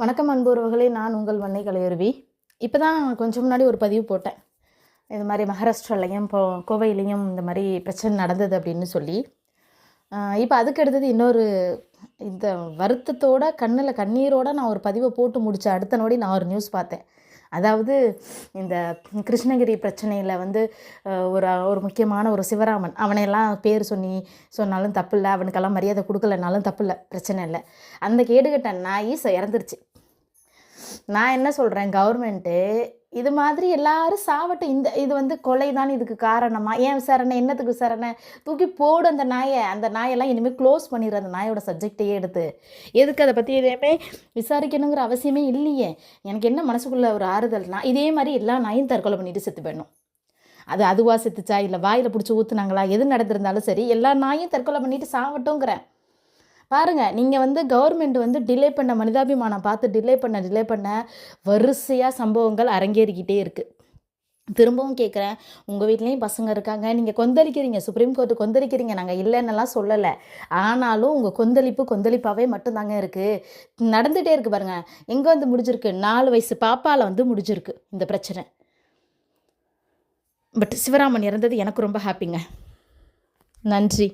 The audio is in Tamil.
வணக்கம் அன்புறவுகளே நான் உங்கள் வன்னை கலையருவி இப்போ தான் கொஞ்சம் முன்னாடி ஒரு பதிவு போட்டேன். இது மாதிரி மகாராஷ்டிராலையும் இப்போ கோவையிலையும் இந்த மாதிரி பிரச்சனை நடந்தது அப்படின்னு சொல்லி. இப்போ அதுக்கு அடுத்தது இன்னொரு இந்த வருத்தத்தோட கண்ணில் கண்ணீரோட நான் ஒரு பதிவை போட்டு முடித்த அடுத்த நோடி நான் ஒரு நியூஸ் பார்த்தேன். அதாவது இந்த கிருஷ்ணகிரி பிரச்சனையில் வந்து ஒரு ஒரு முக்கியமான ஒரு சிவராமன். அவனையெல்லாம் பேர் சொல்லி சொன்னாலும் தப்பு இல்லை அவனுக்கெல்லாம் மரியாதை கொடுக்கலனாலும் தப்பு இல்லை பிரச்சனை இல்லை. அந்த கேடுகட்ட நாய் இறந்துருச்சு. நான் என்ன சொல்கிறேன் கவர்மெண்ட்டு இது மாதிரி எல்லாரும் சாவட்டும் இந்த இது வந்து கொலை தான் இதுக்கு காரணமா? ஏன் விசாரணை? என்னத்துக்கு விசாரணை? தூக்கி போடு அந்த நாயை. அந்த நாயெல்லாம் இனிமேல் க்ளோஸ் பண்ணிடுற அந்த நாயோட சப்ஜெக்டையே எடுத்து. எதுக்கு அதை பற்றி எதையுமே விசாரிக்கணுங்கிற அவசியமே இல்லையே. எனக்கு என்ன மனசுக்குள்ள ஒரு ஆறுதல்னா இதே மாதிரி எல்லா நாயும் தற்கொலை பண்ணிட்டு செத்து போயிடணும். அது அதுவாக செத்துச்சா? இல்லை வாயில் பிடிச்சி ஊற்றுனாங்களா எது நடந்திருந்தாலும் சரி எல்லா நாயும் தற்கொலை பண்ணிட்டு சாவட்டுங்கிறேன் பாருங்க நீங்கள் வந்து கவர்மெண்ட் வந்து டிலே பண்ண மனிதாபிமானம் பார்த்து டிலே பண்ண டிலே பண்ண வரிசையாக சம்பவங்கள் அரங்கேறிக்கிட்டே இருக்குது திரும்பவும் கேட்குறேன் உங்கள் வீட்லேயும் பசங்க இருக்காங்க நீங்கள் கொந்தளிக்கிறீங்க சுப்ரீம் கோர்ட்டு கொந்தளிக்கிறீங்க நாங்கள் இல்லைன்னெல்லாம் சொல்லலை. ஆனாலும் உங்கள் கொந்தளிப்பு கொந்தளிப்பாகவே மட்டும்தாங்க இருக்குது நடந்துகிட்டே இருக்குது பாருங்க எங்கே வந்து முடிஞ்சிருக்கு? நாலு வயசு பாப்பாவில் வந்து முடிஞ்சிருக்கு இந்த பிரச்சனை. பட் சிவராமன் இறந்தது எனக்கு ரொம்ப ஹாப்பிங்க நன்றி.